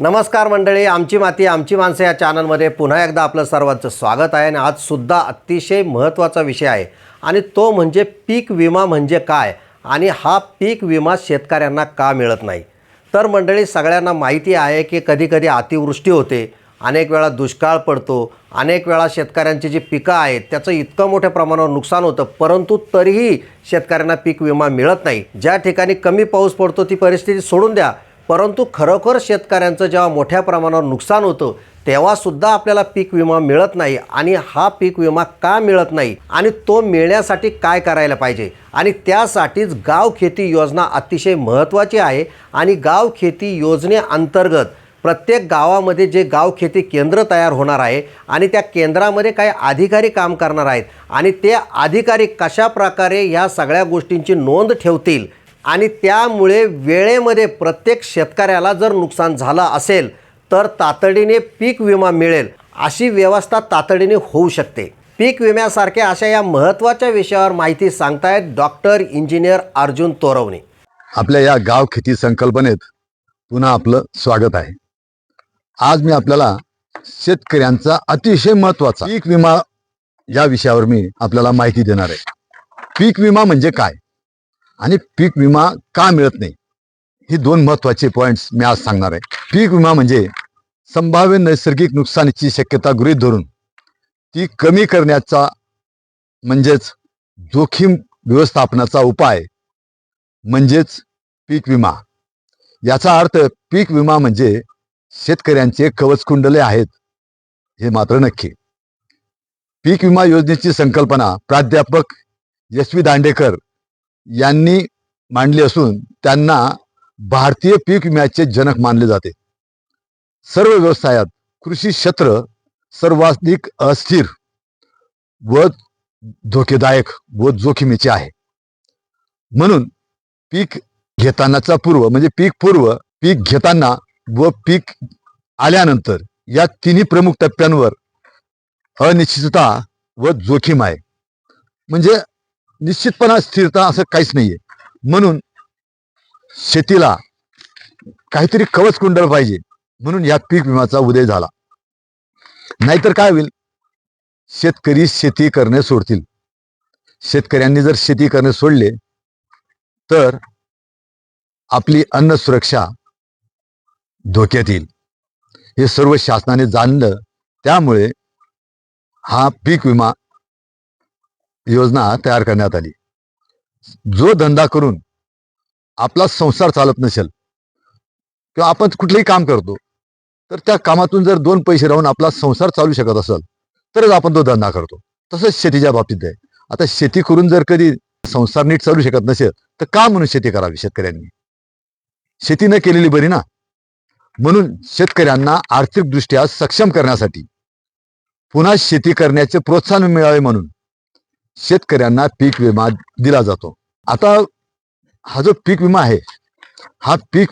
नमस्कार मंडळी आमची माती आमची माणसं या चॅनलमध्ये पुन्हा एकदा आपलं सर्वांचं स्वागत आहे आणि आजसुद्धा अतिशय महत्त्वाचा विषय आहे. आणि तो म्हणजे पीक विमा म्हणजे काय? आणि हा पीक विमा शेतकऱ्यांना का मिळत नाही? तर मंडळी सगळ्यांना माहिती आहे की कधीकधी अतिवृष्टी होते अनेक वेळा दुष्काळ पडतो अनेक वेळा शेतकऱ्यांची जी पिकं आहेत त्याचं इतकं मोठ्या प्रमाणावर नुकसान होतं परंतु तरीही शेतकऱ्यांना पीक विमा मिळत नाही. ज्या ठिकाणी कमी पाऊस पडतो ती परिस्थिती सोडून द्या. परंतु खरोखर शेतकऱ्यांचं जेव्हा मोठ्या प्रमाणावर नुकसान होतं तेव्हासुद्धा आपल्याला पीक विमा मिळत नाही आणि हा पीक विमा का मिळत नाही आणि तो मिळण्यासाठी काय करायला पाहिजे? आणि त्यासाठीच गाव खेती योजना अतिशय महत्त्वाची आहे आणि गाव खेती योजनेअंतर्गत प्रत्येक गावामध्ये जे गाव खेती केंद्र तयार होणार आहे आणि त्या केंद्रामध्ये काही अधिकारी काम करणार आहेत आणि ते अधिकारी कशा प्रकारे ह्या सगळ्या गोष्टींची नोंद ठेवतील आणि त्यामुळे वेळेमध्ये प्रत्येक शेतकऱ्याला जर नुकसान झालं असेल तर तातडीने पीक विमा मिळेल. अशी व्यवस्था तातडीने होऊ शकते. पीक विम्यासारख्या अशा या महत्त्वाच्या विषयावर माहिती सांगतायत डॉक्टर इंजिनियर अर्जुन तोरवणे. आपल्या या गाव खेती संकल्पनेत पुन्हा आपलं स्वागत आहे. आज मी आपल्याला शेतकऱ्यांचा अतिशय महत्त्वाचा पीक विमा या विषयावर मी आपल्याला माहिती देणार आहे. पीक विमा म्हणजे काय? आणि पीक विमा का मिळत नाही? ही दोन महत्त्वाचे पॉइंट्स मी आज सांगणार आहे. पीक विमा म्हणजे संभाव्य नैसर्गिक नुकसानीची शक्यता गृहीत धरून ती कमी करण्याचा म्हणजेच जोखीम व्यवस्थापनाचा उपाय म्हणजेच पीक विमा. याचा अर्थ पीक विमा म्हणजे शेतकऱ्यांचे कवचकुंडले आहेत हे मात्र नक्की. पीक विमा योजनेची संकल्पना प्राध्यापक यशवी दांडेकर यांनी मांडली असून त्यांना भारतीय पीक विम्याचे जनक मानले जाते. सर्व व्यवसायात कृषी क्षेत्र सर्वाधिक अस्थिर व धोकेदायक व जोखमीचे आहे. म्हणून पीक घेतानाचा पूर्व म्हणजे पीक पूर्व पीक घेताना व पीक आल्यानंतर या तिन्ही प्रमुख टप्प्यांवर अनिश्चितता व जोखीम आहे. म्हणजे निश्चितपणा स्थिरता असं काहीच नाहीये. म्हणून शेतीला काहीतरी कवच कुंडल पाहिजे. म्हणून या पीक विम्याचा उदय झाला. नाहीतर काय होईल? शेतकरी शेती करणे सोडतील. शेतकऱ्यांनी जर शेती करणे सोडले तर आपली अन्न सुरक्षा धोक्यात येईल. हे सर्व शासनाने जाणलं. त्यामुळे हा पीक विमा योजना तयार करण्यात आली. जो धंदा करून आपला संसार चालत नसेल किंवा आपण कुठलंही काम करतो तर त्या कामातून जर दोन पैसे राहून आपला संसार चालू शकत असेल तरच आपण तो धंदा करतो. तसंच शेतीच्या बाबतीत आहे. आता शेती करून जर कधी संसार नीट चालू शकत नसेल तर का म्हणून शेती करावी शेतकऱ्यांनी? शेती न केलेली बरी ना. म्हणून शेतकऱ्यांना आर्थिकदृष्ट्या सक्षम करण्यासाठी पुन्हा शेती करण्याचे प्रोत्साहन मिळावे म्हणून शेतकऱ्यांना पीक विमा दिला जातो. आता हा जो पीक विमा आहे हा पीक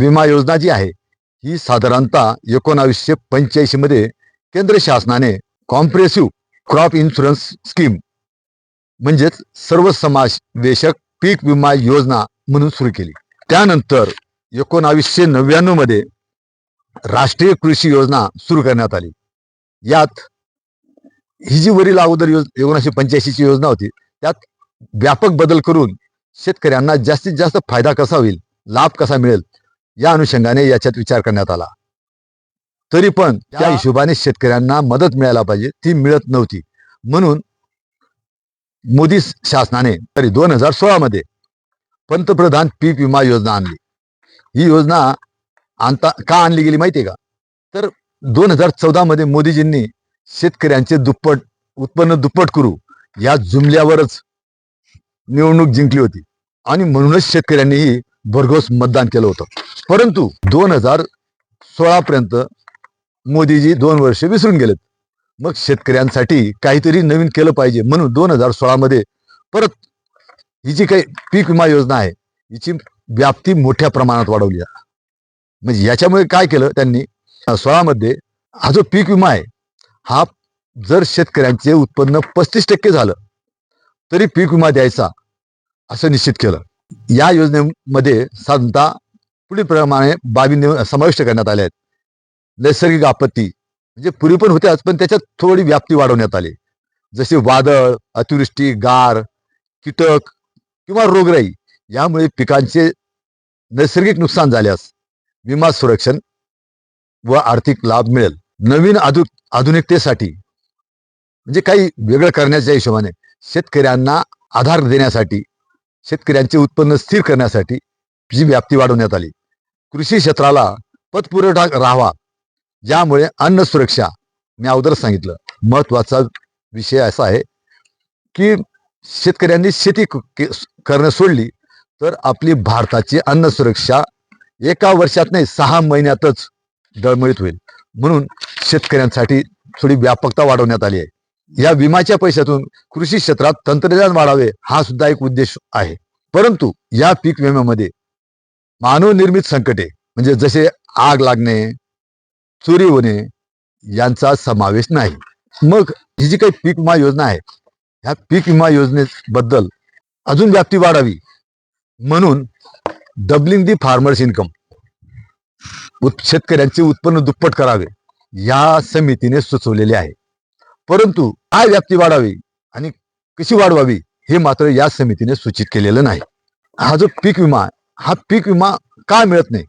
विमा योजना जी आहे ही साधारणतः एकोणावीसशे पंच्याऐंशी मध्ये केंद्र शासनाने कॉम्प्रेसिव्ह क्रॉप इन्शुरन्स स्कीम म्हणजेच सर्व समावेशक पीक विमा योजना म्हणून सुरू केली. त्यानंतर एकोणावीसशे नव्याण्णवमध्ये राष्ट्रीय कृषी योजना सुरू करण्यात आली. यात ही जी वरील अगोदर एकोणीसशे पंच्याऐंशीची योजना होती त्यात व्यापक बदल करून शेतकऱ्यांना जास्तीत जास्त फायदा कसा होईल लाभ कसा मिळेल या अनुषंगाने याच्यात विचार करण्यात आला. तरी पण त्या हिशोबाने शेतकऱ्यांना मदत मिळायला पाहिजे ती मिळत नव्हती. म्हणून मोदी शासनाने तरी दोन हजार सोळा मध्ये पंतप्रधान पीक विमा योजना आणली. ही योजना आणता का आणली गेली माहितीये का? तर दोन हजार चौदा मध्ये मोदीजींनी शेतकऱ्यांचे दुप्पट उत्पन्न दुप्पट करू या जुमल्यावरच निवडणूक जिंकली होती. आणि म्हणूनच शेतकऱ्यांनीही भरघोस मतदान केलं होतं. परंतु दोन हजार सोळापर्यंत मोदीजी दोन वर्ष विसरून गेलेत. मग शेतकऱ्यांसाठी काहीतरी नवीन केलं पाहिजे म्हणून दोन हजार सोळामध्ये परत ही जी काही पीक विमा योजना आहे हिची व्याप्ती मोठ्या प्रमाणात वाढवली म्हणजे याच्यामुळे काय केलं त्यांनी? सोळामध्ये हा जो पीक विमा आहे हा जर शेतकऱ्यांचे उत्पन्न पस्तीस टक्के झालं तरी पीक विमा द्यायचा असं निश्चित केलं. या योजनेमध्ये साधारणतः पुढील प्रमाणे बाबी समाविष्ट करण्यात आल्या आहेत. नैसर्गिक आपत्ती म्हणजे पूर्वी पण होत्याच पण त्याच्यात थोडी व्याप्ती वाढवण्यात आली. जसे वादळ अतिवृष्टी गार कीटक किंवा रोगराई यामुळे पिकांचे नैसर्गिक नुकसान झाल्यास विमा संरक्षण व आर्थिक लाभ मिळेल. नवीन आधु आधुनिकतेसाठी म्हणजे काही वेगळं करण्याच्या हिशोबाने शेतकऱ्यांना आधार देण्यासाठी शेतकऱ्यांचे उत्पन्न स्थिर करण्यासाठी जी व्याप्ती वाढवण्यात आली. कृषी क्षेत्राला पतपुरवठा राहावा ज्यामुळे अन्न सुरक्षा मी अगोदर सांगितलं. महत्त्वाचा विषय असा आहे की शेतकऱ्यांनी शेती के- करणं सोडली तर आपली भारताची अन्न सुरक्षा एका वर्षात नाही सहा महिन्यातच डळमळीत होईल. म्हणून शेतकऱ्यांसाठी थोडी व्यापकता वाढवण्यात आली आहे. या विम्याच्या पैशातून कृषी क्षेत्रात तंत्रज्ञान वाढावे हा सुद्धा एक उद्देश आहे. परंतु या पीक विम्यामध्ये मानवनिर्मित संकटे म्हणजे जसे आग लागणे चोरी होणे यांचा समावेश नाही. मग ही जी काही पीक विमा योजना आहे ह्या पीक विमा योजनेबद्दल अजून व्याप्ती वाढावी म्हणून डबलिंग दी फार्मर्स इन्कम शेतकऱ्यांचे उत्पन्न दुप्पट करावे या समितीने सुचवलेले आहे. परंतु काय व्याप्ती वाढावी आणि कशी वाढवावी हे मात्र या समितीने सूचित केलेलं नाही. हा जो पीक विमा हा पीक विमा का मिळत नाही?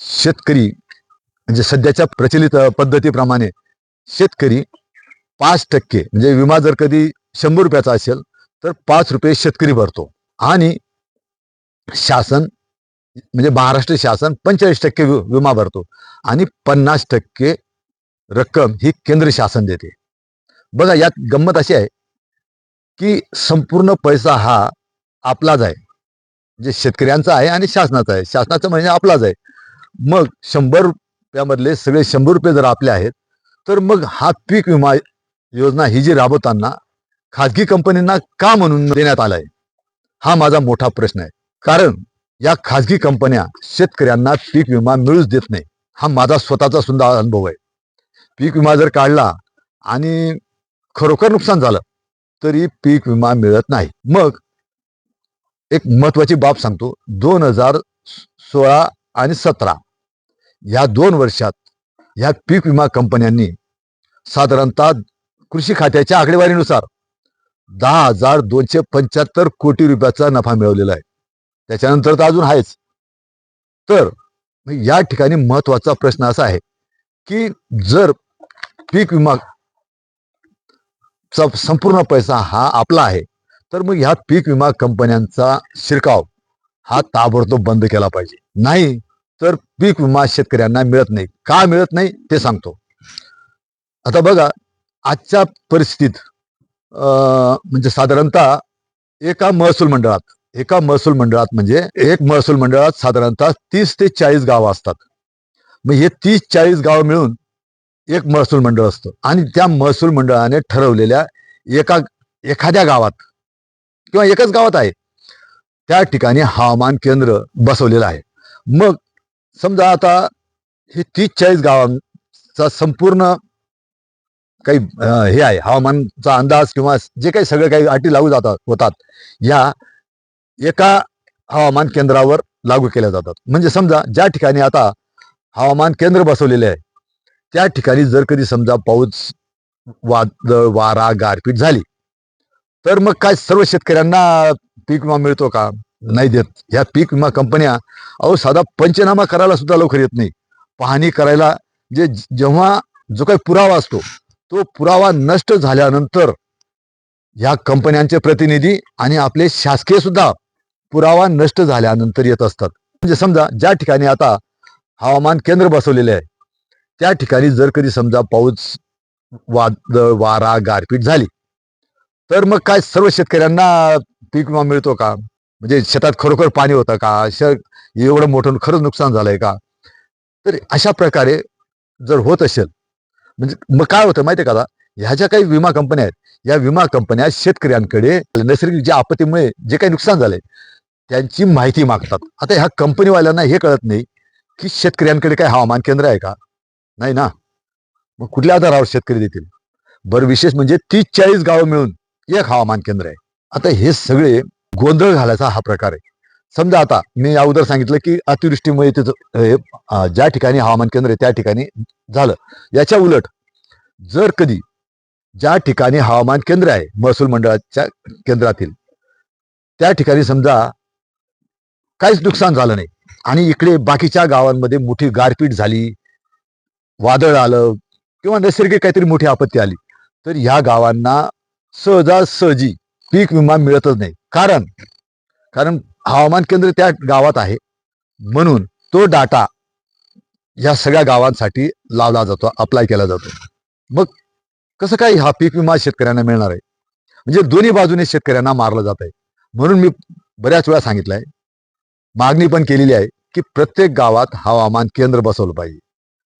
शेतकरी म्हणजे सध्याच्या प्रचलित पद्धतीप्रमाणे शेतकरी पाच टक्के म्हणजे विमा जर कधी शंभर रुपयाचा असेल तर पाच रुपये शेतकरी भरतो. आणि शासन म्हणजे महाराष्ट्र शासन पंचेचाळीस टक्के विमा भरतो. आणि पन्नास टक्के रक्कम ही केंद्र शासन देते. बघा यात गंमत अशी आहे की संपूर्ण पैसा हा आपलाच आहे. म्हणजे शेतकऱ्यांचा आहे आणि शासनाचा आहे. शासनाचा म्हणजे आपलाच आहे. मग शंभर रुपयामधले सगळे शंभर रुपये जर आपले आहेत तर मग हा पीक विमा योजना ही जी राबवताना खाजगी कंपनींना का म्हणून देण्यात आलाय? हा माझा मोठा प्रश्न आहे. कारण या खाजगी कंपन्या शेतकऱ्यांना पीक विमा मिळूच देत नाही. हा माझा स्वतःचा सुद्धा अनुभव आहे. पीक विमा जर काढला आणि खरोखर नुकसान झालं तरी पीक विमा मिळत नाही. मग एक महत्वाची बाब सांगतो. दोन हजार सोळा आणि सतरा या दोन वर्षात या पीक विमा कंपन्यांनी साधारणतः कृषी खात्याच्या आकडेवारीनुसार दहा हजार दोनशे पंच्याहत्तर कोटी रुपयाचा नफा मिळवलेला आहे. त्याच्यानंतर तर अजून आहेच. तर या ठिकाणी महत्त्वाचा प्रश्न असा आहे की जर पीक विमा चा संपूर्ण पैसा हा आपला आहे तर मग ह्या पीक विमा कंपन्यांचा शिरकाव हा ताबडतोब बंद केला पाहिजे. नाही तर पीक विमा शेतकऱ्यांना मिळत नाही. का मिळत नाही? ते सांगतो. आता बघा आजच्या परिस्थितीत अं, म्हणजे साधारणतः एका महसूल मंडळात एका महसूल मंडळात म्हणजे एक महसूल मंडळात साधारणतः तीस ते चाळीस गावं असतात. मग हे तीस चाळीस गाव मिळून एक महसूल मंडळ असतं. आणि त्या महसूल मंडळाने ठरवलेल्या एका एखाद्या गावात किंवा एकच गावात आहे. त्या ठिकाणी हवामान केंद्र बसवलेलं आहे. मग समजा आता हे तीस चाळीस गावांचा संपूर्ण काही हे आहे. हवामानचा अंदाज किंवा जे काही सगळे काही अटी लागू जातात होतात या एका हवामान केंद्रावर लागू केल्या जातात. म्हणजे समजा ज्या ठिकाणी आता हवामान केंद्र बसवलेले आहे त्या ठिकाणी जर कधी समजा पाऊस वादळ वारा गारपीट झाली तर मग काय सर्व शेतकऱ्यांना पीक विमा मिळतो का? नाही देत. ह्या पीक विमा कंपन्या अहो साधा पंचनामा करायला सुद्धा लवकर येत नाही. पाहणी करायला जे जेव्हा जो काही पुरावा असतो तो पुरावा नष्ट झाल्यानंतर ह्या कंपन्यांचे प्रतिनिधी आणि आपले शासकीय सुद्धा पुरावा नष्ट झाल्यानंतर येत असतात. म्हणजे समजा ज्या ठिकाणी आता हवामान केंद्र बसवलेले आहे त्या ठिकाणी जर कधी समजा पाऊस वादळ वारा गारपीट झाली तर मग काय सर्व शेतकऱ्यांना पीक विमा मिळतो का? म्हणजे शेतात खरोखर पाणी होतं का? अशा एवढं मोठं खरंच नुकसान झालंय का? तर अशा प्रकारे जर होत असेल म्हणजे मग काय होतं माहितीये का ह्या ज्या काही विमा कंपन्या आहेत या विमा कंपन्या शेतकऱ्यांकडे नैसर्गिक ज्या आपत्तीमुळे जे काही नुकसान झालंय त्यांची माहिती मागतात. आता ह्या कंपनीवाल्यांना हे कळत नाही की शेतकऱ्यांकडे काय हवामान केंद्र आहे का? नाही ना? मग कुठल्या आधारावर शेतकरी देतील? बरं विशेष म्हणजे तीस चाळीस गावं मिळून एक हवामान केंद्र आहे. आता हे सगळे गोंधळ घालायचा हा प्रकार आहे. समजा आता मी अगोदर सांगितलं की अतिवृष्टीमुळे तिथं ज्या ठिकाणी हवामान केंद्र आहे त्या ठिकाणी झालं. याच्या उलट जर कधी ज्या ठिकाणी हवामान केंद्र आहे महसूल मंडळाच्या केंद्रातील त्या ठिकाणी समजा काहीच नुकसान झालं नाही. आणि इकडे बाकीच्या गावांमध्ये मोठी गारपीट झाली वादळ आलं किंवा नैसर्गिक काहीतरी मोठी आपत्ती आली. तर ह्या गावांना सहजासहजी पीक विमा मिळतच नाही. कारण कारण हवामान केंद्र त्या गावात आहे. म्हणून तो डाटा या सगळ्या गावांसाठी लावला जातो अप्लाय केला जातो. मग कसं काय हा पीक विमा शेतकऱ्यांना मिळणार आहे? म्हणजे दोन्ही बाजूने शेतकऱ्यांना मारलं जात आहे म्हणून मी बऱ्याच वेळा सांगितलंय मागणी पण केलेली आहे की प्रत्येक गावात हवामान केंद्र बसवलं पाहिजे.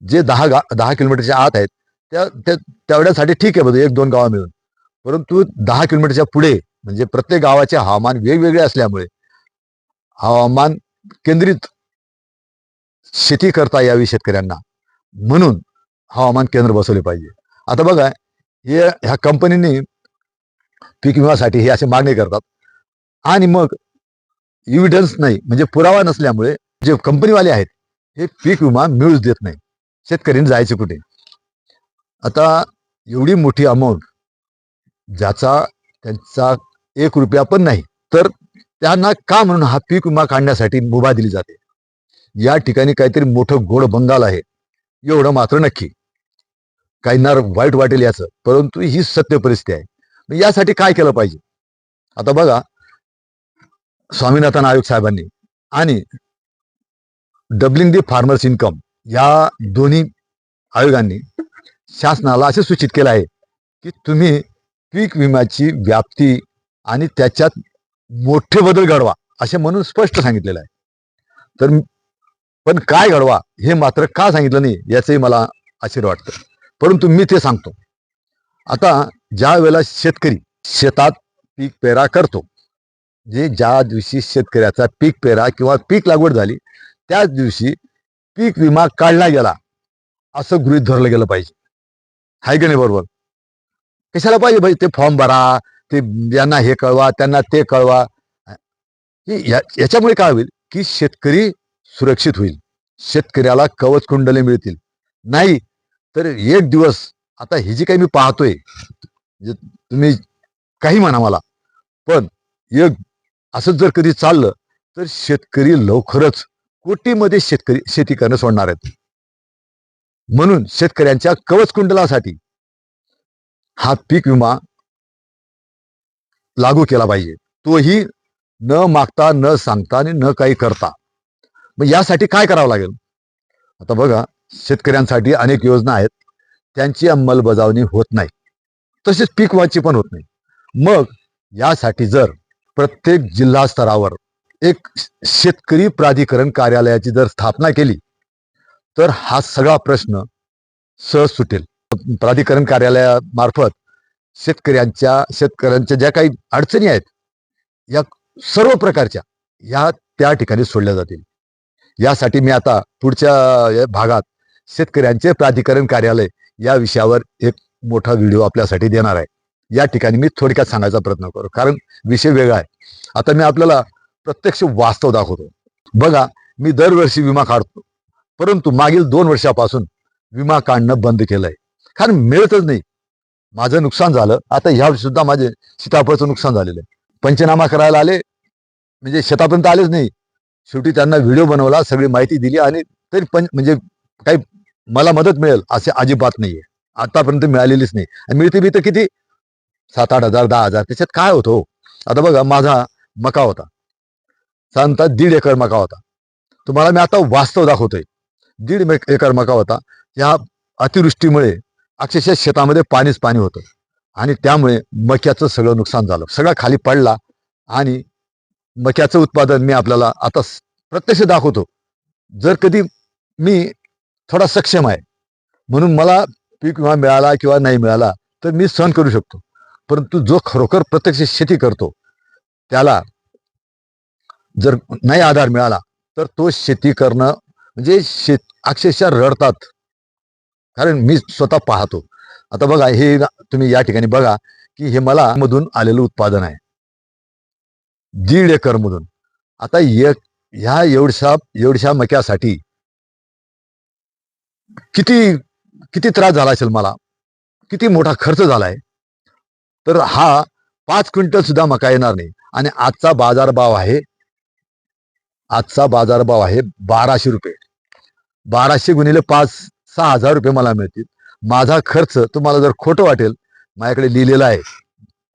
जे दहा गा दहा किलोमीटरच्या आत आहेत त्या त्या- तेवढ्यासाठी ठीक आहे बघ एक दोन गावा मिळून. परंतु दहा किलोमीटरच्या पुढे म्हणजे प्रत्येक गावाचे हवामान वेगवेगळे असल्यामुळे हवामान केंद्रित शेती करता यावी शेतकऱ्यांना. म्हणून हवामान केंद्र बसवले पाहिजे. आता बघा हे ह्या कंपनीने पीक विम्यासाठी हे असे मागणी करतात. आणि मग इव्हिडन्स नाही म्हणजे पुरावा नसल्यामुळे जे कंपनीवाले आहेत हे पीक विमा मिळूच देत नाही शेतकऱ्यांनी जायचे कुठे? आता एवढी मोठी अमाऊंट ज्याचा त्यांचा एक रुपया पण नाही तर त्यांना का म्हणून हा पीक विमा काढण्यासाठी मुभा दिली जाते? या ठिकाणी काहीतरी मोठं गोड बंगाल आहे. एवढं मात्र नक्की. काहींना वाईट वाटेल याचं परंतु ही सत्य परिस्थिती आहे. यासाठी काय केलं पाहिजे? आता बघा स्वामीनाथन आयोग साहेबांनी आणि डबलिंग दी फार्मर्स इन्कम या दोन्ही आयोगांनी शासनाला असे सूचित केलं आहे की तुम्ही पीक विम्याची व्याप्ती आणि त्याच्यात मोठे बदल घडवा असे म्हणून स्पष्ट सांगितलेलं आहे. तर पण काय घडवा हे मात्र का सांगितलं नाही याचंही मला आश्चर्य वाटतं. परंतु मी ते सांगतो. आता ज्या वेळेला शेतकरी शेतात पीक पेरा करतो जे ज्या दिवशी शेतकऱ्याचा पीक पेरा किंवा पीक लागवड झाली त्याच दिवशी पीक विमा काढला गेला असं गृहित धरलं गेलं पाहिजे. हाय की नाही बरोबर? कशाला पाहिजे भाई ते फॉर्म भरा ते यांना हे कळवा त्यांना ते कळवा. याच्यामुळे काय होईल की शेतकरी सुरक्षित होईल. शेतकऱ्याला कवच कुंडले मिळतील. नाही तर एक दिवस आता ही जी काही मी पाहतोय जे तुम्ही काही म्हणा मला पण एक असं जर कधी चाललं तर शेतकरी लवकरच कोटीमध्ये शेतकरी शेती करणं सोडणार आहेत. म्हणून शेतकऱ्यांच्या कवच कुंडलासाठी हा पीक विमा लागू केला पाहिजे. तोही न मागता न सांगता आणि न काही करता. मग यासाठी काय करावं लागेल? आता बघा शेतकऱ्यांसाठी अनेक योजना आहेत. त्यांची अंमलबजावणी होत नाही. तसेच पीक वाची पण होत नाही. मग यासाठी जर प्रत्येक जिल्हा स्तरावर एक शेतकरी प्राधिकरण कार्यालयाची जर स्थापना केली तर हा सगळा प्रश्न सहज सुटेल. प्राधिकरण कार्यालयामार्फत शेतकऱ्यांच्या शेतकऱ्यांच्या ज्या काही अडचणी आहेत या सर्व प्रकारच्या या त्या ठिकाणी सोडल्या जातील. यासाठी मी आता पुढच्या या भागात शेतकऱ्यांचे प्राधिकरण कार्यालय या विषयावर एक मोठा व्हिडिओ आपल्यासाठी देणार आहे. या ठिकाणी मी थोडक्यात सांगायचा प्रयत्न करू. कारण विषय वेगळा आहे. आता मी आपल्याला प्रत्यक्ष वास्तव दाखवतो. बघा मी दरवर्षी विमा काढतो. परंतु मागील दोन वर्षापासून विमा काढणं बंद केलंय. कारण मिळतच नाही. माझं नुकसान झालं. आता ह्या सुद्धा माझे सीताफळचं नुकसान झालेलं आहे. पंचनामा करायला आले. म्हणजे शेतापर्यंत आलेच नाही. शेवटी त्यांना व्हिडिओ बनवला सगळी माहिती दिली आणि तरी पण म्हणजे काही मला मदत मिळेल असे अजिबात नाहीये. आतापर्यंत मिळालेलीच नाही. आणि मिळते बी तर किती? सात आठ हजार दहा हजार त्याच्यात काय होतो हो? आता बघा माझा मका होता. साधारणतः दीड एकर मका होता. तुम्हाला मी आता वास्तव दाखवतोय. दीड एकर मका होता. या अतिवृष्टीमुळे अक्षरशः शेतामध्ये पाणीच पाणी होतं. आणि त्यामुळे मक्याचं सगळं नुकसान झालं. सगळा खाली पडला आणि मक्याचं उत्पादन मी आपल्याला आता प्रत्यक्ष दाखवतो. जर कधी मी थोडा सक्षम आहे म्हणून मला पीक विमा मिळाला किंवा नाही मिळाला तर मी सहन करू शकतो. परंतु जो खरोखर प्रत्यक्ष शेती करतो त्याला जर नाही आधार मिळाला तर तो शेती करणं म्हणजे शेत अक्षरशः रडतात. कारण मी स्वतः पाहतो. आता बघा हे तुम्ही या ठिकाणी बघा की हे मला मधून आलेलं उत्पादन आहे. दीड एकर मधून. आता एक ह्या एवढशा एवढशा मक्यासाठी किती किती त्रास झाला असेल मला? किती मोठा खर्च झालाय? तर हा पाच क्विंटल सुद्धा मका येणार नाही. आणि आजचा बाजारभाव आहे आजचा बाजारभाव आहे बाराशे रुपये. बाराशे गुणिले पाच सहा हजार रुपये मला मिळतील. माझा खर्च तुम्हाला जर खोटं वाटेल माझ्याकडे लिहिलेला आहे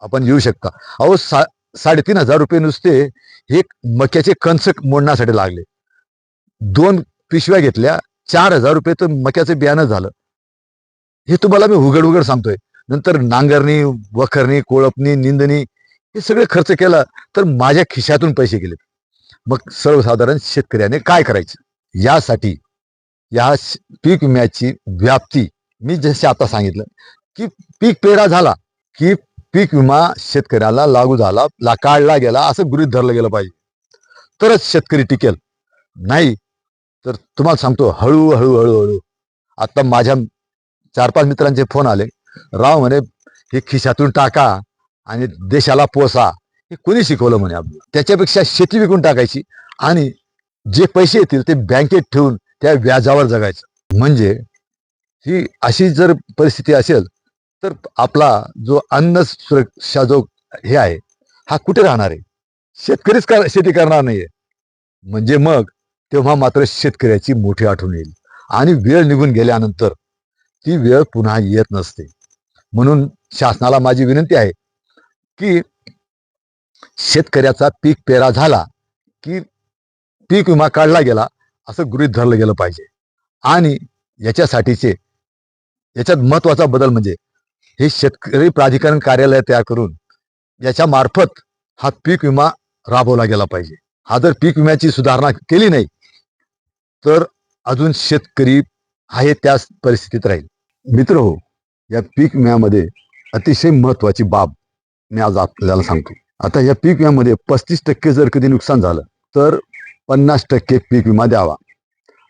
आपण येऊ शकता. अहो सा साडेतीन हजार रुपये नुसते हे मक्याचे कंस मोडण्यासाठी लागले. दोन पिशव्या घेतल्या चार हजार रुपये तर मक्याचं बियाणं झालं. हे तुम्हाला मी उघड उघड सांगतोय. नंतर नांगरणी वखरणी कोळपणी निंदणी हे सगळे खर्च केला तर माझ्या खिशातून पैसे गेले मग सर्वसाधारण शेतकऱ्याने काय करायचं? यासाठी या पीक विम्याची व्याप्ती मी जसे आता सांगितलं की पीक पेरा झाला की पीक विमा शेतकऱ्याला लागू झाला ला काढला गेला असं गृहीत धरलं गेलं पाहिजे. तरच शेतकरी टिकेल. नाही तर तुम्हाला सांगतो हळूहळू हळूहळू. आता माझ्या चार पाच मित्रांचे फोन आले. राव म्हणे हे खिशातून टाका आणि देशाला पोसा. हे कोणी शिकवलं म्हणे आपल्याला? त्याच्यापेक्षा शेती विकून टाकायची आणि जे पैसे येतील ते बँकेत ठेवून त्या व्याजावर जगायचं. म्हणजे ही अशी जर परिस्थिती असेल तर आपला जो अन्न सुरक्षा जो हे आहे हा कुठे राहणार आहे? शेतकरीच कर शेती करणार नाहीये. म्हणजे मग तेव्हा मात्र शेतकऱ्याची मोठी आठवण येईल आणि वेळ निघून गेल्यानंतर ती वेळ पुन्हा येत नसते. म्हणून शासनाला माझी विनंती आहे की शेतकऱ्याचा पीक पेरा झाला की पीक विमा काढला गेला असं गृहीत धरलं गेलं पाहिजे. आणि याच्यासाठीचे याच्यात महत्त्वाचा बदल म्हणजे हे शेतकरी प्राधिकरण कार्यालय तयार करून याच्या मार्फत हा पीक विमा राबवला गेला पाहिजे. हा जर पीक विम्याची सुधारणा केली नाही तर अजून शेतकरी आहे त्याच परिस्थितीत राहील. मित्र हो या पीक विम्यामध्ये अतिशय महत्वाची बाब मी आज आपल्याला सांगतो. आता या पीक विम्यामध्ये पस्तीस टक्के जर कधी नुकसान झालं तर पन्नास टक्के पीक विमा द्यावा.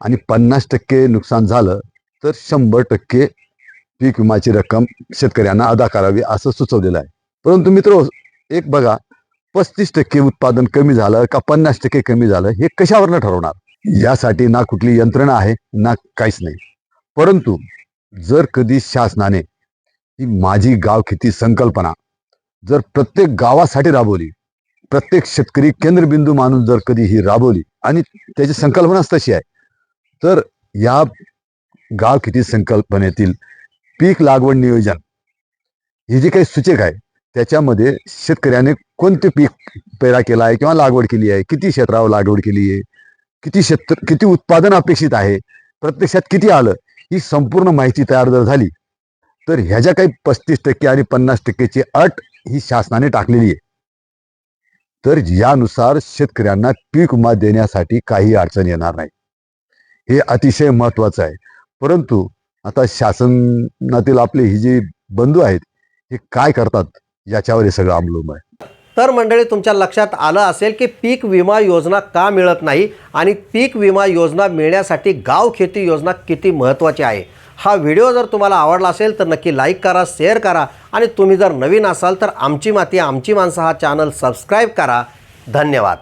आणि पन्नास टक्के नुकसान झालं तर शंभर टक्के पीक विमाची रक्कम शेतकऱ्यांना अदा करावी असं सुचवलेलं आहे. परंतु मित्र एक बघा पस्तीस टक्के उत्पादन कमी झालं का पन्नास टक्के कमी झालं हे कशावरनं ठरवणार? यासाठी ना कुठली यंत्रणा आहे ना काहीच नाही. परंतु जर कधी शासनाने ही माझी गाव किती संकल्पना. जर प्रत्येक गावासाठी राबवली प्रत्येक शेतकरी केंद्रबिंदू मानून जर कधी ही राबवली आणि त्याची संकल्पनाच तशी आहे तर या गाव किती संकल्पनेतील पीक लागवड नियोजन हे जे काही सूचक आहे त्याच्यामध्ये शेतकऱ्याने कोणते पीक पेरा केला आहे किंवा लागवड केली आहे किती क्षेत्रावर लागवड केली आहे किती शेत किती उत्पादन अपेक्षित आहे प्रत्यक्षात किती आलं ही संपूर्ण माहिती तयार जर झाली तर ह्याच्या काही पस्तीस टक्के आणि पन्नास टक्केची अट ही शासनाने टाकलेली आहे. तर यानुसार शेतकऱ्यांना पीक विमा देण्यासाठी काही अडचण येणार नाही. हे अतिशय महत्वाचं आहे. परंतु आता शासनातील आपले ही जी बंधू आहेत हे काय करतात याच्यावर हे सगळं अवलंब आहे. तर मंडळी तुमच्या लक्षात आलं असेल की पीक विमा योजना का मिळत नाही आणि पीक विमा योजना मिळण्यासाठी गाव खेती योजना किती महत्त्वाची आहे? हा व्हिडिओ जर तुम्हाला आवडला असेल तर नक्की लाईक करा शेअर करा. आणि तुम्ही जर नवीन असाल तर आमची माती आमची माणसं हा चॅनल सबस्क्राईब करा. धन्यवाद.